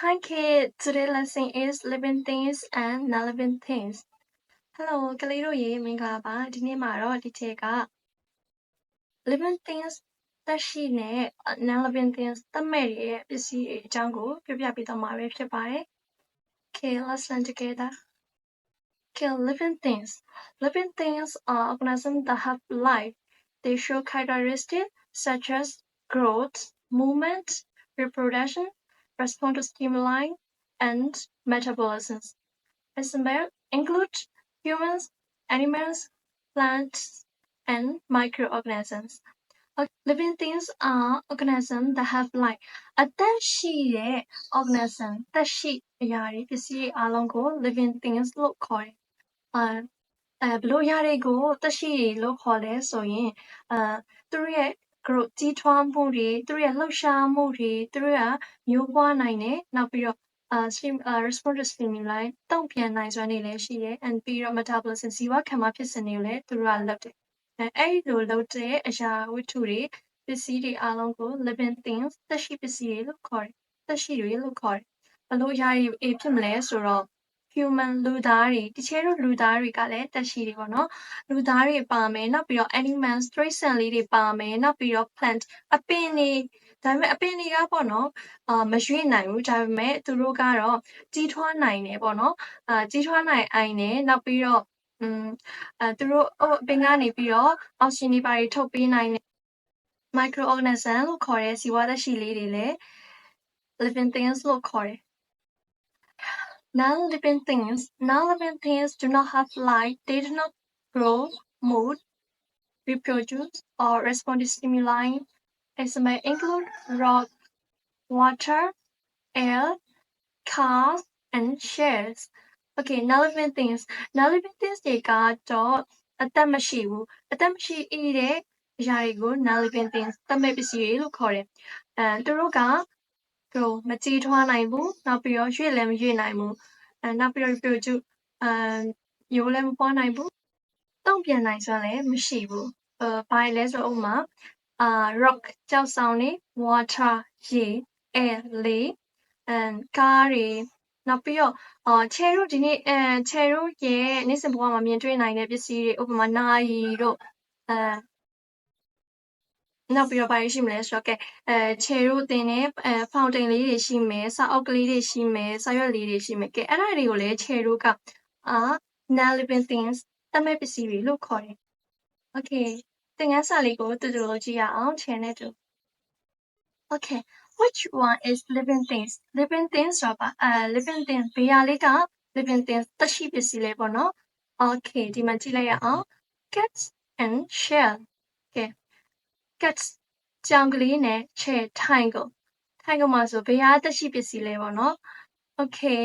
Hi kids, today lesson is living things and non-living things. Hello ကလေးတို့ရေမင်္ဂလာပါဒီနေ့မှာတော့ဒီချက်က living things သက်ရှိနဲ့ non-living things သတ်မဲ့ရဲ့ပစ္စည်းတွေအကြောင်းကိုပြပြပေးတော့မှာပဲဖြစ်ပါတယ်။ Okay, let's learn together. Okay, living things. Living things are organisms that have life. They show characteristics such as growth, movement, reproduction, respond to stimuli, and metabolism. Examples include humans, animals, plants, and microorganisms. Uh, Living things are organisms that have life. အသက်ရှိတဲ့ organism သက်ရှိအရာတွေပစ္စည်းတွေအားလုံးကို living things လို့ခေါ်တယ်။အာအဲဘလို့အရာတွေကိုသက်ရှိတွေလို့ခေါ်လဲဆိုရင်အာသူတို့ ရဲ့ growth ကြီးထွားမှုတွေသူတို့ရဲ့လှုပ်ရှားမှုတွေသူတို့ကမျိုးပွားနိုင်တယ်နောက်ပြီးတော့အာ stim အာ response to stimuli တုံ့ပြန်နိုင်စွမ်းတွေလည်းရှိတယ် and ပြီးတော့ metabolism ဇီဝခံမဖြစ်စဉ်တွေကိုလည်းသူတို့ကလုပ်တယ်အဲအဲ့ဒီလိုလုပ်တဲ့အရာဝတ္ထုတွေပစ္စည်းတွေအားလုံးကို living things သက်ရှိပစ္စည်းတွေလို့ခေါ်တယ်သက်ရှိတွေလို့ခေါ်တယ်ဘလို့အရာတွေအေးဖြစ်မလဲဆိုတော့ human လူသားတွေတချို့တို့လူသားတွေကလည်းတက်ရှိတွေပေါ့နော်လူသားတွေပါမယ်နောက်ပြီးတော့ animals တိရစ္ဆာန်လေးတွေပါမယ်နောက်ပြီးတော့ plant အပင်တွေဒါပေမဲ့အပင်တွေကပေါ့နော်အာမရွေ့နိုင်ဘူးဒါပေမဲ့သူတို့ကတော့ကြီးထွားနိုင်တယ်ပေါ့နော်အာကြီးထွားနိုင်အိုင်တယ်နောက်ပြီးတော့อืมအဲသူတို့အပင်ကနေပြီးတော့အောက်ဆီဂျင်တွေပါတွေထုတ်ပေးနိုင်တယ် microorganism လို့ခေါ်တဲ့ဇီဝသက်ရှိလေးတွေလည်း living things လို့ခေါ်တယ် Non-living things. Non-living things do not have life. They do not grow, move, reproduce, or respond to stimuli. Examples include rock, water, air, cars, and shells. Okay, non-living things. Non-living things တွေကတော့အသက်မရှိဘူး။အသက်မရှိတဲ့အရာတွေကို non-living things သတ်မဲ့ပစ္စည်းတွေလို့ခေါ်တယ်။အဲသူတို့က ဟိုမကြီးထွားနိုင်ဘူးနောက်ပြီးတော့ရွေ့လည်းမရွေ့နိုင်ဘူးအဲနောက်ပြီးတော့ reproduce အဲမျိုးလည်းမပွားနိုင်ဘူးတုံ့ပြန်နိုင်စွမ်းလည်းမရှိဘူးအဲဘာလဲဆိုတော့ဥပမာအာ rock ကြောက်ဆောင်နေ water ရေ air လေ and ကားတွေနောက်ပြီးတော့အာချယ်တို့ဒီနေ့အဲချယ်တို့ရဲ့နေ့စဉ်ဘဝမှာမြင်တွေ့နိုင်တဲ့ပစ္စည်းတွေဥပမာနာရီတို့အဲ နောက်ပြီးတော့ဘာတွေရှိမလဲဆိုတော့ကဲအဲခြေတို့တင်တဲ့အဲ fountain လေးတွေရှိမယ်စာအုပ်ကလေးတွေရှိမယ်စာရွက်လေးတွေရှိမယ်ကဲအဲ့ဒါတွေကိုလည်းခြေတို့ကအာ non living things တမဲ့ပစ္စည်းတွေလို့ခေါ်တယ် okay သင်ခန်းစာလေးကိုတူတူလို့ကြည့်ရအောင်ခြေနဲ့တူ okay which one is living things living things ဆိုပါအဲ living things ဘေးရလေးက living things သက်ရှိပစ္စည်းလေးပေါ့နော် okay ဒီမှာကြည့်လိုက်ရအောင် cats and shell okay cats ကြောင်ကလေးနဲ့ chair ထိုင်ကုန်ထိုင်ကုန်မှာဆိုဘယ်ဟာသက်ရှိပစ္စည်းလဲပေါ့နော် okay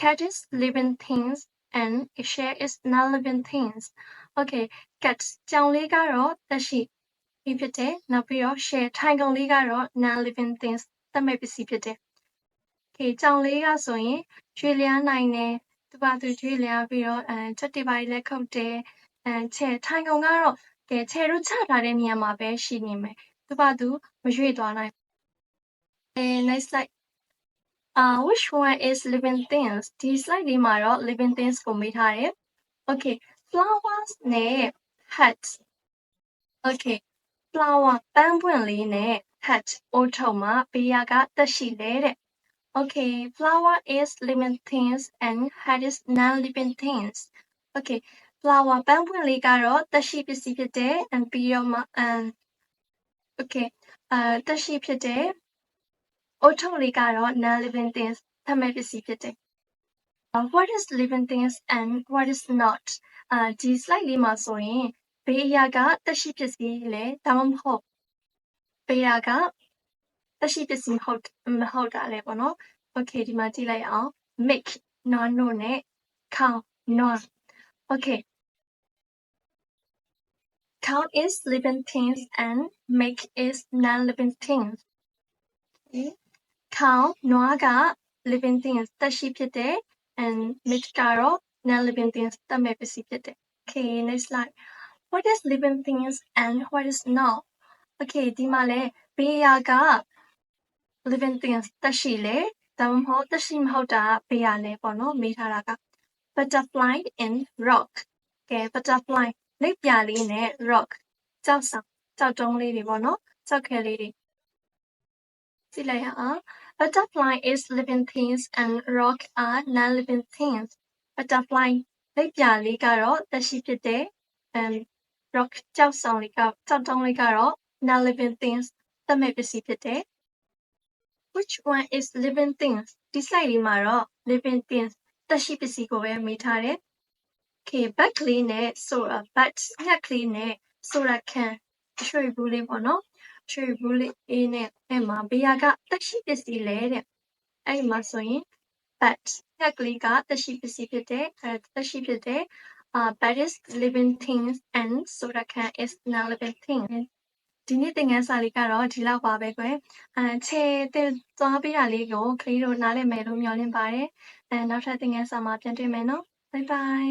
cat is living things and chair is non living things okay cat ကြောင်လေးကတော့သက်ရှိပြီးဖြစ်တယ်နောက်ပြီးတော့ chair ထိုင်ကုန်လေးကတော့ non living things သက်မဲ့ပစ္စည်းဖြစ်တယ် okay ကြောင်လေးကဆိုရင်ကျွေလျားနိုင်တယ်သူပါသူကျွေလျားပြီးတော့အဲချက်တွေပါလည်းခုတ်တယ်အဲ chair ထိုင်ကုန်ကတော့ ကဲခြေတို့ချထားတဲ့နေရာမှာပဲရှိနေမယ်သူပါသူမရွေ့သွားနိုင်အဲ next slide uh which one is living things ဒီ slide လေးမှာတော့ living things ကိုမေးထားတယ် okay flowers နဲ့ hats okay flower ပန်းပွင့်လေးနဲ့ hat အိုးထုံမှာဘေးရကတက်ရှိလေတဲ့ okay flower is living things and hat is non living things okay flower ပန်းပွင့်လေးကတော့သက်ရှိပစ္စည်းဖြစ်တယ်။ and ပြီးတော့မှ um okay အာသက်ရှိဖြစ်တယ်။အုတ်ထုတ်လေးကတော့ non living things သတ်မဲ့ပစ္စည်းဖြစ်တယ်။ uh, what is living things and what is not အာဒီ slide လေးမှာဆိုရင်ဘေးအရာကသက်ရှိပစ္စည်းလေဒါမှမဟုတ်ဘေးအရာကသက်ရှိပစ္စည်းမဟုတ်မဟုတ်တာလေပေါ့နော်။ okay ဒီမှာကြည့်လိုက်အောင် make non no နဲ့ count non okay Count is living things and make is non-living things. Okay. Count နွားက living things သက်ရှိဖြစ်တယ် and make ကတော့ non-living things သက်မဲ့ပစ္စည်းဖြစ်တယ် Okay next slide what is living things and what is not Okay ဒီမှာလဲဘေးရာက living things သက်ရှိလေ ဒါမှမဟုတ်သက်ရှိမဟုတ်တာကဘေးရလဲပေါ့နော်မေးထားတာက butterfly in rock ကဲ butterfly လက်ပြလေးနဲ့ rock ကြောက်ဆောင်ကြောက်တုံးလေးတွေပေါ့နော်ကြောက်ခဲလေးတွေကြည့်လိုက်ရအောင် butterfly is living things and rock are non-living things butterfly လက်ပြလေးကတော့သက်ရှိဖြစ်တဲ့ um rock ကြောက်ဆောင်လေးကကြောက်တုံးလေးကတော့ non-living things သတ်မဲ့ပစ္စည်းဖြစ်တဲ့ which one is living things ဒီ slide လေးမှာတော့ living things သက်ရှိပစ္စည်းကိုပဲမေးထားတယ် okay back ကလေးနဲ့ဆိုတာ but ညက်ကလေးနဲ့ဆိုတာ can ရွှေဘူးလေးပေါ့နော်ရွှေဘူးလေးအေးနဲ့အဲ့မှာဘေးကသက်ရှိပစ္စည်းလဲတဲ့အဲ့မှာဆိုရင် but ညက်ကလေးကသက်ရှိပစ္စည်းဖြစ်တဲ့အဲသက်ရှိဖြစ်တဲ့ uh but is living things and soda can is non living thing ဒီနေ့သင်ခန်းစာလေးကတော့ဒီလောက်ပါပဲကွယ်အဲခြေတင်သွားပေးတာလေးကိုခရီးတို့နားလည်မယ်လို့မျှော်လင့်ပါတယ်အဲနောက်ထပ်သင်ခန်းစာမှာပြန်တွေ့မယ်နော် bye bye